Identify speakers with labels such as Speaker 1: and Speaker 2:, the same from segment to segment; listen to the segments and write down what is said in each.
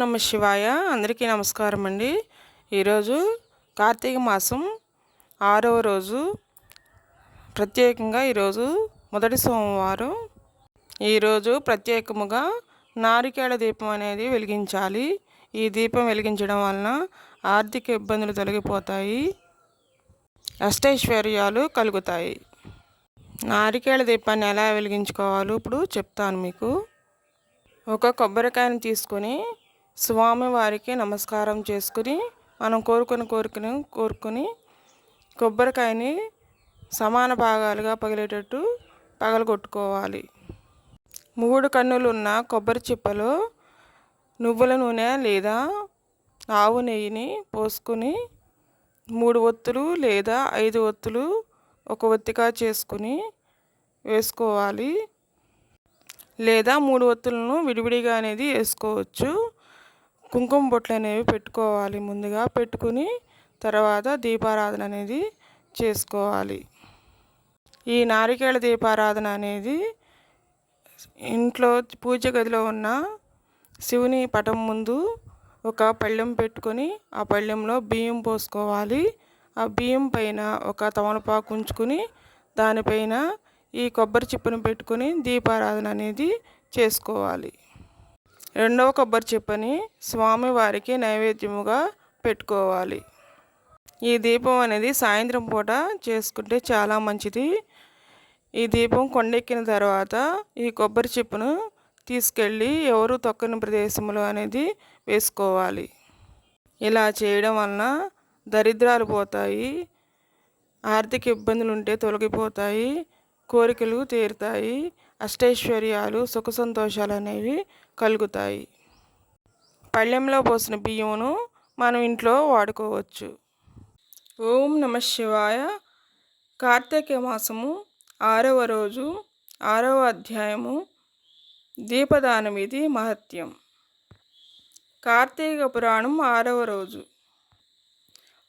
Speaker 1: నమ శివాయ. అందరికీ నమస్కారం అండి. ఈరోజు కార్తీక మాసం ఆరవ రోజు. ప్రత్యేకంగా ఈరోజు మొదటి సోమవారం. ఈరోజు ప్రత్యేకముగా నారికేళ దీపం అనేది వెలిగించాలి. ఈ దీపం వెలిగించడం వలన ఆర్థిక ఇబ్బందులు తొలగిపోతాయి. అష్టైశ్వర్యాలు కలుగుతాయి. నారికేళ దీపాన్ని ఎలా వెలిగించుకోవాలో ఇప్పుడు చెప్తాను మీకు. ఒక కొబ్బరికాయని తీసుకొని స్వామివారికి నమస్కారం చేసుకుని మనం కోరుకుని కోరుకుని కోరుకుని కొబ్బరికాయని సమాన భాగాలుగా పగిలేటట్టు పగలగొట్టుకోవాలి మూడు కన్నులు ఉన్న కొబ్బరి చిప్పలో నువ్వుల నూనె లేదా ఆవు నెయ్యిని పోసుకొని మూడు ఒత్తులు లేదా ఐదు ఒత్తులు ఒక ఒత్తిగా చేసుకుని వేసుకోవాలి. లేదా మూడు ఒత్తులను విడివిడిగా అనేది వేసుకోవచ్చు. కుంకుమ బొట్లు అనేవి పెట్టుకోవాలి ముందుగా. పెట్టుకుని తర్వాత దీపారాధన అనేది చేసుకోవాలి. ఈ నారికేళ దీపారాధన అనేది ఇంట్లో పూజ గదిలో ఉన్న శివుని పటం ముందు ఒక పళ్ళెం పెట్టుకొని ఆ పళ్ళెంలో బియ్యం పోసుకోవాలి. ఆ బియ్యం పైన ఒక తమలపాకు ఉంచుకొని దానిపైన ఈ కొబ్బరి చిప్పను పెట్టుకొని దీపారాధన అనేది చేసుకోవాలి. రెండవ కొబ్బరి చిప్పని స్వామివారికి నైవేద్యముగా పెట్టుకోవాలి. ఈ దీపం అనేది సాయంత్రం పూట చేసుకుంటే చాలా మంచిది. ఈ దీపం కొండెక్కిన తర్వాత ఈ కొబ్బరి చిప్పను తీసుకెళ్ళి ఎవరు తొక్కని ప్రదేశంలో అనేది వేసుకోవాలి. ఇలా చేయడం వలన దరిద్రాలు పోతాయి ఆర్థిక ఇబ్బందులు ఉంటే తొలగిపోతాయి కోరికలు తీరుతాయి అష్టైశ్వర్యాలు సుఖ సంతోషాలు అనేవి కలుగుతాయి. పళ్ళెంలో పోసిన బియ్యమును మనం ఇంట్లో వాడుకోవచ్చు. ఓం నమ శివాయ. కార్తీక మాసము ఆరవ రోజు ఆరవ అధ్యాయము దీపదానం ఇది మహత్యం. కార్తీక పురాణం ఆరవ రోజు.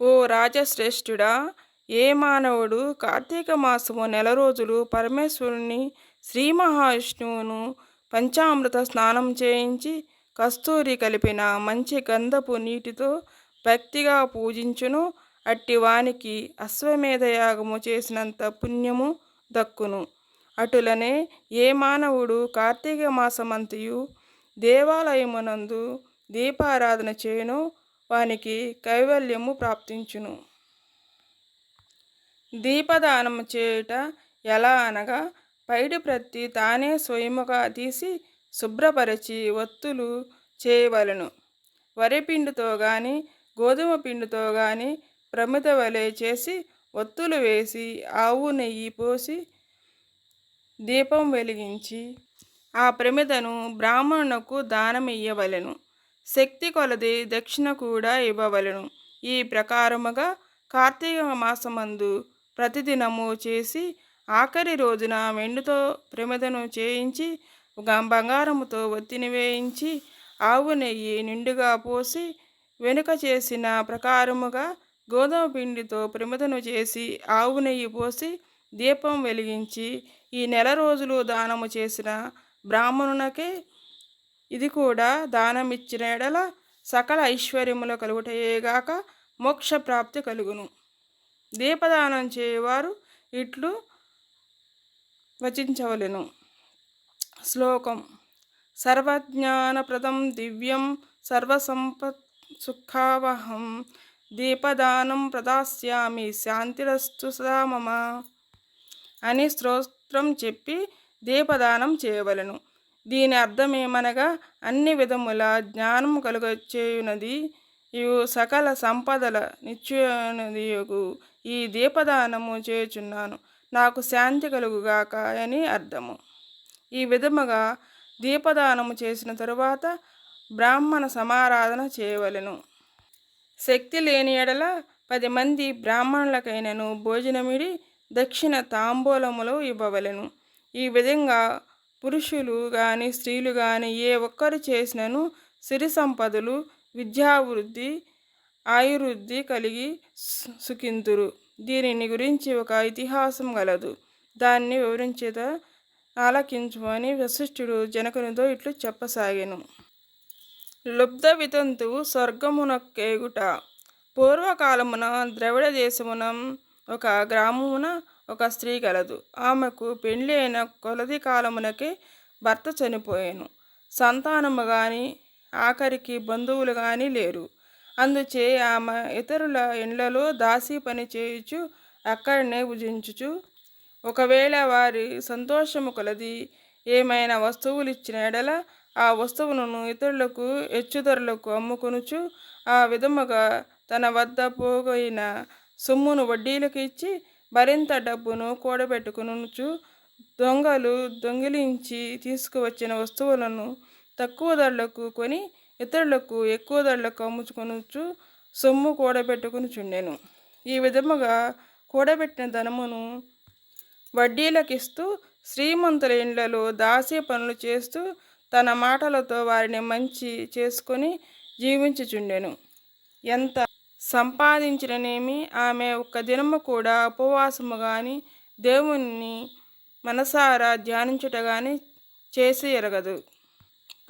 Speaker 1: ఓ రాజశ్రేష్ఠుడా ఏ మానవుడు కార్తీక మాసము నెల రోజులు పరమేశ్వరుని శ్రీ మహావిష్ణువును పంచామృత స్నానం చేయించి కస్తూరి కలిపిన మంచి గంధపు నీటితో భక్తిగా పూజించును. అట్టి వానికి అశ్వమేధ యాగము చేసినంత పుణ్యము దక్కును. అటులనే ఏ మానవుడు కార్తీక మాసమంతయు దేవాలయమునందు దీపారాధన చేయను. వానికి కైవల్యము ప్రాప్తించును. దీపదానము చేయుట ఎలా అనగా పైడి ప్రతి తానే స్వయముగా తీసి శుభ్రపరిచి ఒత్తులు చేయవలను. వరిపిండితో కానీ గోధుమ పిండితో కానీ ప్రమిత వలె చేసి ఒత్తులు వేసి ఆవు నెయ్యి పోసి దీపం వెలిగించి ఆ ప్రమిదను బ్రాహ్మణునకు దానమియ్యవలెను. శక్తి కొలది దక్షిణ కూడా ఇవ్వవలెను. ఈ ప్రకారముగా కార్తీక మాసమందు ప్రతిదినము చేసి ఆఖరి రోజున వెండితో ప్రమిదను చేయించి బంగారముతో ఒత్తిని వేయించి ఆవు నెయ్యి నిండుగా పోసి వెనుక చేసిన ప్రకారముగా గోధుమ పిండితో ప్రమిదను చేసి ఆవు నెయ్యి పోసి దీపం వెలిగించి ఈ నెల రోజులు దానము చేసిన బ్రాహ్మణునకే ఇది కూడా దానమిచ్చిన ఎడల సకల ఐశ్వర్యములు కలుగుటయేగాక మోక్ష ప్రాప్తి కలుగును. దీపదానం చేయవారు ఇట్లు వచించవలెను. శ్లోకం. సర్వజ్ఞానప్రదం దివ్యం సర్వసంపత్ సుఖావహం దీపదానం ప్రదాస్యామి శాంతిరస్తు సదా మమ అని స్తోత్రం చెప్పి దీపదానం చేయవలను. దీని అర్థమేమనగా అన్ని విధముల జ్ఞానం కలుగచేయునది ఇవి సకల సంపదల నిత్యునది ఈ దీపదానము చేయుచున్నాను. నాకు శాంతి కలుగుగాక అని అర్థము. ఈ విధముగా దీపదానము చేసిన తరువాత బ్రాహ్మణ సమారాధన చేయవలెను. శక్తి లేని ఎడల పది మంది బ్రాహ్మణులకైనను భోజనమిడి దక్షిణ తాంబూలములు ఇవ్వవలెను. ఈ విధంగా పురుషులు కానీ స్త్రీలు కానీ ఏ ఒక్కరు చేసినను సిరి సంపదలు విద్యావృద్ధి ఆయువృద్ధి కలిగి సుఖింతురు. దీనిని గురించి ఒక ఇతిహాసం గలదు. దాన్ని వివరించేద? ఆలకించు అని వశిష్ఠుడు జనకునితో ఇట్లు చెప్పసాగాను. లుబ్ధ వితంతువు స్వర్గమునకేగుట పూర్వకాలమున ద్రవిడ దేశమున ఒక గ్రామమున ఒక స్త్రీ కలదు ఆమెకు పెండ్లి అయిన కొలది కాలమునకే భర్త చనిపోయాను. సంతానము కానీ ఆఖరికి బంధువులు కానీ లేరు. అందుచే ఆమె ఇతరుల ఇండ్లలో దాసి పని చేయుచు అక్కడనే భుజించుచు. ఒకవేళ వారి సంతోషము కొలది ఏమైనా వస్తువులు ఇచ్చిన ఎడల ఆ వస్తువులను ఇతరులకు హెచ్చుధరలకు అమ్ముకొనుచు ఆ విధముగా తన వద్ద పోగైన సొమ్మును వడ్డీలకు ఇచ్చి మరింత డబ్బును కూడబెట్టుకునుచు దొంగలు దొంగిలించి తీసుకువచ్చిన వస్తువులను తక్కువ ధరలకు కొని ఇతరులకు ఎక్కువ ధరలకు అమ్ముచుకొనుచు సొమ్ము కూడబెట్టుకుని ఈ విధముగా కూడబెట్టిన ధనమును వడ్డీలకిస్తూ శ్రీమంతుల ఇండ్లలో దాసీ పనులు చేస్తూ తన మాటలతో వారిని మంచి చేసుకొని జీవించుచుండెను. ఎంత సంపాదించిననేమి ఆమె ఒక్క దినము కూడా ఉపవాసము కానీ దేవుణ్ణి మనసారా ధ్యానించుట కానీ చేసి ఎరగదు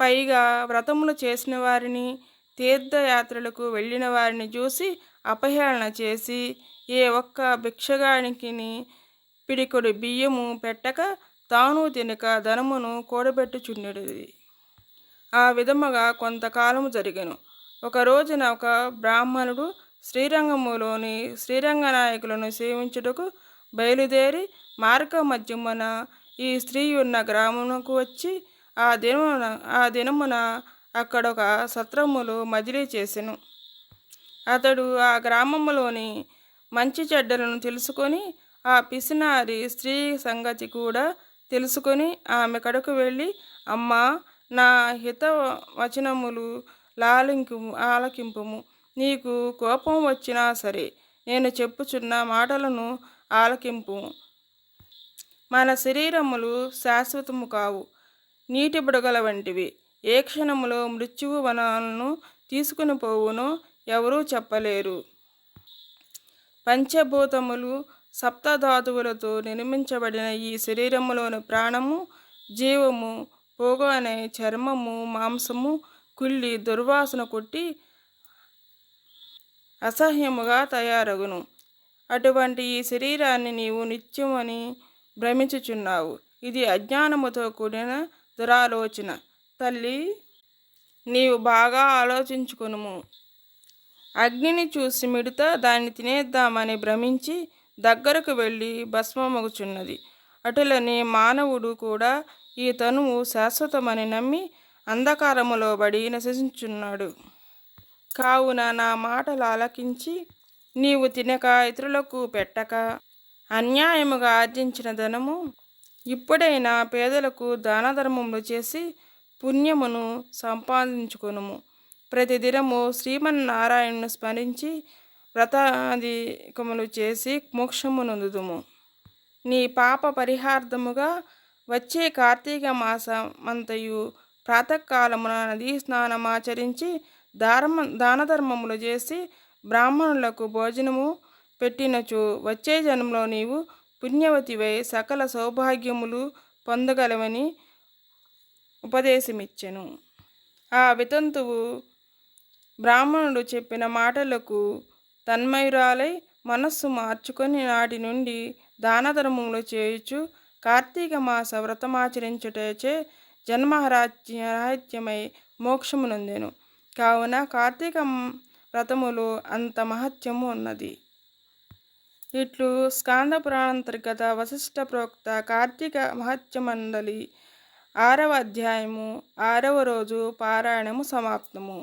Speaker 1: పైగా వ్రతములు చేసిన వారిని తీర్థయాత్రలకు వెళ్ళిన వారిని చూసి అపహేళన చేసి ఏ ఒక్క భిక్షగానికి పిడికొడు బియ్యము పెట్టక తాను తినక ధనమును కూడబెట్టుచుండేది ఆ విధముగా కొంతకాలము జరిగను. ఒక రోజున ఒక బ్రాహ్మణుడు శ్రీరంగములోని శ్రీరంగ నాయకులను సేవించుటకు బయలుదేరి మార్గ మధ్యమున ఈ స్త్రీ ఉన్న గ్రామమునకు వచ్చి ఆ దినమున ఆ దినమున అక్కడ ఒక సత్రములు మజిలీ చేసెను. అతడు ఆ గ్రామములోని మంచి చెడ్డలను తెలుసుకొని ఆ పిసినారి స్త్రీ సంగతి కూడా తెలుసుకొని ఆమె కడకు వెళ్ళి అమ్మా నా హిత వచనములు లాలింకు ఆలకింపుము. నీకు కోపం వచ్చినా సరే నేను చెప్పుచున్న మాటలను ఆలకింపు. మన శరీరములు శాశ్వతము కావు. నీటి బుడగల వంటివి ఏ క్షణములో మృత్యువు వనాలను తీసుకుని పోవునో ఎవరూ చెప్పలేరు. పంచభూతములు సప్తధాతువులతో నిర్మించబడిన ఈ శరీరములోని ప్రాణము జీవము పోగు అనే చర్మము మాంసము కుళ్ళి దుర్వాసన కొట్టి అసహ్యముగా తయారగును. అటువంటి ఈ శరీరాన్ని నీవు నిత్యమని భ్రమించుచున్నావు. ఇది అజ్ఞానముతో కూడిన దురాలోచన. తల్లి నీవు బాగా ఆలోచించుకునుము. అగ్నిని చూసి మిడత దాన్ని తినేద్దామని భ్రమించి దగ్గరకు వెళ్ళి భస్మమగుచున్నది అటులని మానవుడు కూడా ఈ తనువు శాశ్వతమని నమ్మి అంధకారములో బడి నశించున్నాడు కావున నా మాటలు ఆలకించి నీవు తినక ఇతరులకు పెట్టక అన్యాయముగా ఆర్జించిన ధనము ఇప్పుడైనా పేదలకు దాన ధర్మములు చేసి పుణ్యమును సంపాదించుకొనుము. ప్రతిదినము శ్రీమన్నారాయణను స్మరించి వ్రతాధికములు చేసి మోక్షమునందుదుము నీ పాప పరిహార్థముగా వచ్చే కార్తీక మాసమంతయు ప్రాతకాలమున నదీ స్నానమాచరించి ధర్మ దాన ధర్మములు చేసి బ్రాహ్మణులకు భోజనము పెట్టినచు వచ్చే జన్మలో నీవు పుణ్యవతివై సకల సౌభాగ్యములు పొందగలవని ఉపదేశమిచ్చెను. ఆ వితంతువు బ్రాహ్మణుడు చెప్పిన మాటలకు తన్మయురాలై మనస్సు మార్చుకొని నాటి నుండి దానధర్మములు చేయుచు కార్తీక మాస వ్రతమాచరించుటచే జన్మరాజ్యమై మోక్షమునందెను. కావున కార్తీక వ్రతములు అంత మహత్యము ఉన్నది. ఇట్లు స్కాంద పురాణాంతర్గత వశిష్ట ప్రోక్త కార్తీక మహత్యమండలి ఆరవ అధ్యాయము ఆరవ రోజు పారాయణము సమాప్తము.